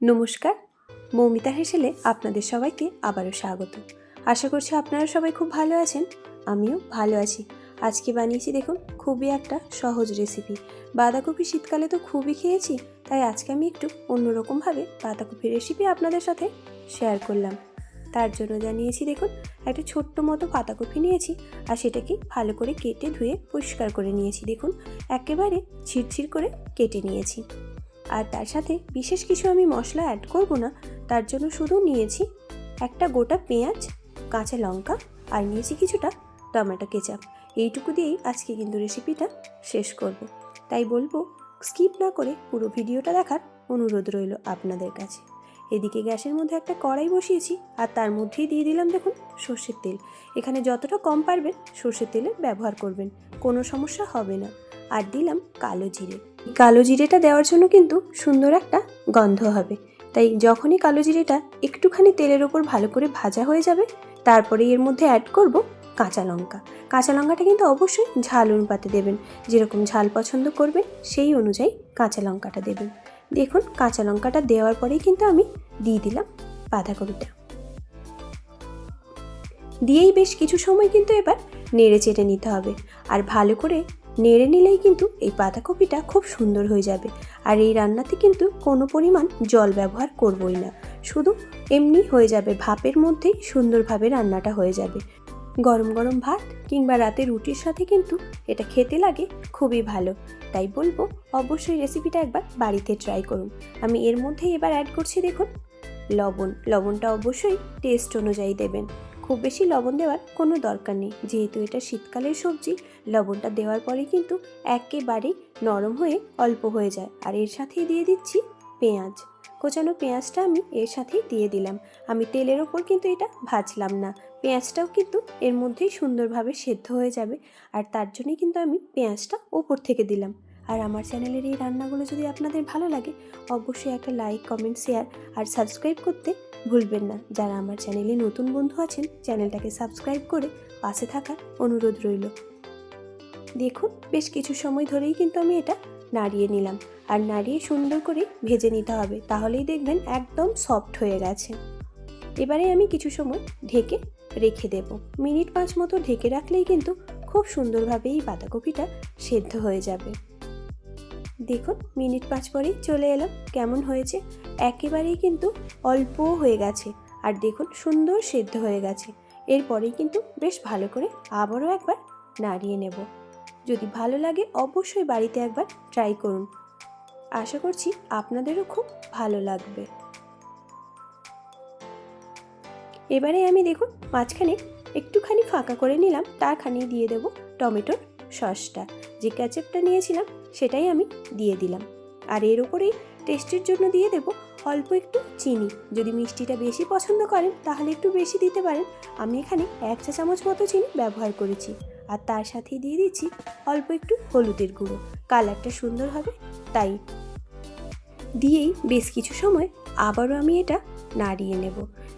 নমস্কার, মৌমিতা হেসেলে আপনাদের সবাইকে আবারও স্বাগত। আশা করছি আপনারা সবাই খুব ভালো আছেন, আমিও ভালো আছি। আজকে বানিয়েছি দেখুন, খুবই একটা সহজ রেসিপি বাঁধাকপি শীতকালে তো খুবই খেয়েছি, তাই আজকে আমি একটু অন্যরকমভাবে বাঁধাকপির রেসিপি আপনাদের সাথে শেয়ার করলাম। তার জন্য জানিয়েছি দেখুন, একটা ছোট্ট মতো পাতাকপি নিয়েছি, আর সেটাকে ভালো করে কেটে ধুয়ে পরিষ্কার করে নিয়েছি। দেখুন, একেবারে ছিটছিট করে কেটে নিয়েছি। আর তার সাথে বিশেষ কিছু আমি মশলা অ্যাড করব না, তার জন্য শুধু নিয়েছি একটা গোটা পেঁয়াজ, কাঁচা লঙ্কা আর নিয়েছি কিছুটা টমেটো কেচাপ। এইটুকু দিয়েই আজকে কিন্তু রেসিপিটা শেষ করব। তাই বলব স্কিপ না করে পুরো ভিডিওটা দেখার অনুরোধ রইল আপনাদের কাছে। এদিকে গ্যাসের মধ্যে একটা কড়াই বসিয়েছি আর তার মধ্যেই দিয়ে দিলাম দেখুন সর্ষের তেল। এখানে যতটা কম পারবেন সর্ষের তেলের ব্যবহার করবেন, কোনো সমস্যা হবে না। আর দিলাম কালো জিরে। কালো জিরেটা দেওয়ার জন্য কিন্তু সুন্দর একটা গন্ধ হবে। তাই যখনই কালো জিরেটা একটুখানি তেলের ওপর ভালো করে ভাজা হয়ে যাবে, তারপরে এর মধ্যে অ্যাড করব কাঁচা লঙ্কা। কাঁচা লঙ্কাটা কিন্তু অবশ্যই ঝাল অনুপাতে দেবেন। যেরকম ঝাল পছন্দ করবেন, সেই অনুযায়ী কাঁচা লঙ্কাটা দেবেন। দেখুন, কাঁচা লঙ্কাটা দেওয়ার পরেই কিন্তু আমি দিয়ে দিলাম বাঁধাকপিটা। দিয়েই বেশ কিছু সময় কিন্তু এবার নেড়ে চেড়ে নিতে হবে। আর ভালো করে নেড়ে নিলেই কিন্তু এই বাঁধাকপিটা খুব সুন্দর হয়ে যাবে। আর এই রান্নাতে কিন্তু কোনো পরিমাণ জল ব্যবহার করবই না। শুধু এমনি হয়ে যাবে, ভাপের মধ্যেই সুন্দরভাবে রান্নাটা হয়ে যাবে। গরম গরম ভাত কিংবা রাতে রুটির সাথে কিন্তু এটা খেতে লাগে খুবই ভালো। তাই বলব, অবশ্যই রেসিপিটা একবার বাড়িতে ট্রাই করুন। আমি এর মধ্যেই এবার অ্যাড করছি দেখুন, লবণ। লবণটা অবশ্যই টেস্ট অনুযায়ী দেবেন। খুব বেশি লবণ দেওয়ার কোনো দরকার নেই। যেহেতু এটা শীতকালের সবজি, লবণটা দেওয়ার পরে কিন্তু একেবারেই নরম হয়ে অল্প হয়ে যায়। আর এর সাথেই দিয়ে দিচ্ছি পেঁয়াজ। কোচানো পেঁয়াজটা আমি এর সাথেই দিয়ে দিলাম। আমি তেলের ওপর কিন্তু এটা ভাজলাম না। পেঁয়াজটাও কিন্তু এর মধ্যেই সুন্দরভাবে সেদ্ধ হয়ে যাবে। আর তার জন্যই কিন্তু আমি পেঁয়াজটা ওপর থেকে দিলাম। আর আমার চ্যানেলের এই রান্নাগুলো যদি আপনাদের ভালো লাগে, অবশ্যই একটা লাইক কমেন্ট শেয়ার আর সাবস্ক্রাইব করতে ভুলবেন না। যারা আমার চ্যানেলে নতুন বন্ধু আছেন, চ্যানেলটাকে সাবস্ক্রাইব করে পাশে থাকার অনুরোধ রইল। দেখুন, বেশ কিছু সময় ধরেই কিন্তু আমি এটা নাড়িয়ে নিলাম। আর নাড়িয়ে সুন্দর করে ভেজে নিতে হবে, তাহলেই দেখবেন একদম সফট হয়ে গেছে। এবারে আমি কিছু সময় ঢেকে রেখে দেব। মিনিট পাঁচ মতো ঢেকে রাখলেই কিন্তু খুব সুন্দরভাবে এই বাঁধাকপিটা সেদ্ধ হয়ে যাবে। দেখুন, মিনিট পাঁচ পরেই চলে এলাম। কেমন হয়েছে? একেবারেই কিন্তু অল্প হয়ে গেছে। আর দেখুন, সুন্দর সেদ্ধ হয়ে গেছে। এরপরেই কিন্তু বেশ ভালো করে আবারও একবার নাড়িয়ে নেব। যদি ভালো লাগে, অবশ্যই বাড়িতে একবার ট্রাই করুন। আশা করছি আপনাদেরও খুব ভালো লাগবে। এবারে আমি দেখুন, মাঝখানে একটুখানি ফাঁকা করে নিলাম। তারখানি দিয়ে দেব টমেটোর সসটা। যে ক্যাচেপটা নিয়েছিলাম সেটাই আমি দিয়ে দিলাম। আর এর উপরেই টেস্টের জন্য দিয়ে দেব অল্প একটু চিনি। যদি মিষ্টিটা বেশি পছন্দ করেন, তাহলে একটু বেশি দিতে পারেন। আমি এখানে এক চা চামচ মতো চিনি ব্যবহার করেছি। আর তার সাথেই দিয়ে দিচ্ছি অল্প একটু হলুদের গুঁড়ো। কালারটা সুন্দর হবে, তাই দিয়েই বেশ কিছু সময় আবারও আমি এটা নাড়িয়ে নেব।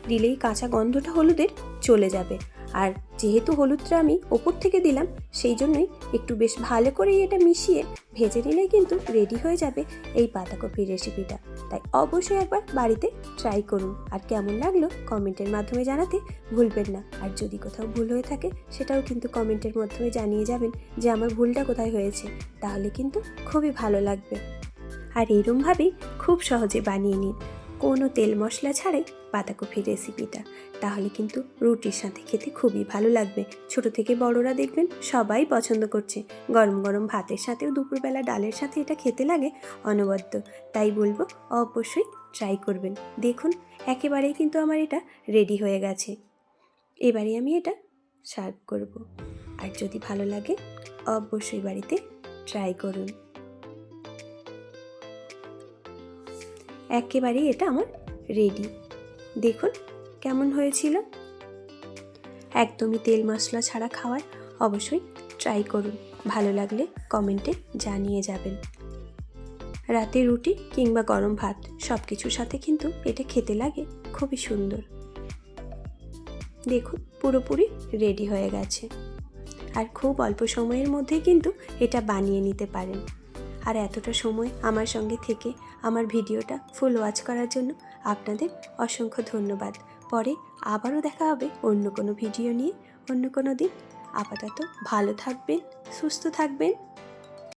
দিলেই কাঁচা গন্ধটা হলুদের চলে যাবে। আর যেহেতু হলুদটা আমি ওপর থেকে দিলাম, সেই জন্যই একটু বেশ ভালো করেই এটা মিশিয়ে ভেজে নিলেই কিন্তু রেডি হয়ে যাবে এই পাতাকপির রেসিপিটা তাই অবশ্যই একবার বাড়িতে ট্রাই করুন। আর কেমন লাগল কমেন্টের মাধ্যমে জানাতে ভুলবেন না। আর যদি কোথাও ভুল হয়ে থাকে, সেটাও কিন্তু কমেন্টের মাধ্যমে জানিয়ে যাবেন যে আমার ভুলটা কোথায় হয়েছে। তাহলে কিন্তু খুবই ভালো লাগবে। আর এরমভাবেই খুব সহজে বানিয়ে নিন। কোনো তেল মশলা ছাড়াই বাঁধাকপির রেসিপিটা তাহলে কিন্তু রুটির সাথে খেতে খুবই ভালো লাগবে। ছোট থেকে বড়রা দেখবেন সবাই পছন্দ করছে। গরম গরম ভাতের সাথেও দুপুরবেলা ডালের সাথে এটা খেতে লাগে অনবদ্য। তাই বলব অবশ্যই ট্রাই করবেন। দেখুন, একেবারেই কিন্তু আমার এটা রেডি হয়ে গেছে। এবারে আমি এটা সার্ভ করব। আর যদি ভালো লাগে, অবশ্যই বাড়িতে ট্রাই করুন। একেবারেই এটা আমার রেডি দেখুন, কেমন হয়েছিল? একদমই তেল মশলা ছাড়া খাওয়ার অবশ্যই ট্রাই করুন। ভালো লাগলে কমেন্টে জানিয়ে যাবেন। রাতে রুটি কিংবা গরম ভাত সব কিছুর সাথে কিন্তু এটা খেতে লাগে, খুবই সুন্দর। দেখুন, পুরোপুরি রেডি হয়ে গেছে। আর খুব অল্প সময়ের মধ্যে কিন্তু এটা বানিয়ে নিতে পারেন। আর এতটা সময় আমার সঙ্গে থেকে আমার ভিডিওটা ফুল ওয়াচ করার জন্য আপনাদের অসংখ্য ধন্যবাদ। পরে আবারও দেখা হবে অন্য কোনো ভিডিও নিয়ে। অন্য কোনো দিন। আপাতত ভালো থাকবেন, সুস্থ থাকবেন।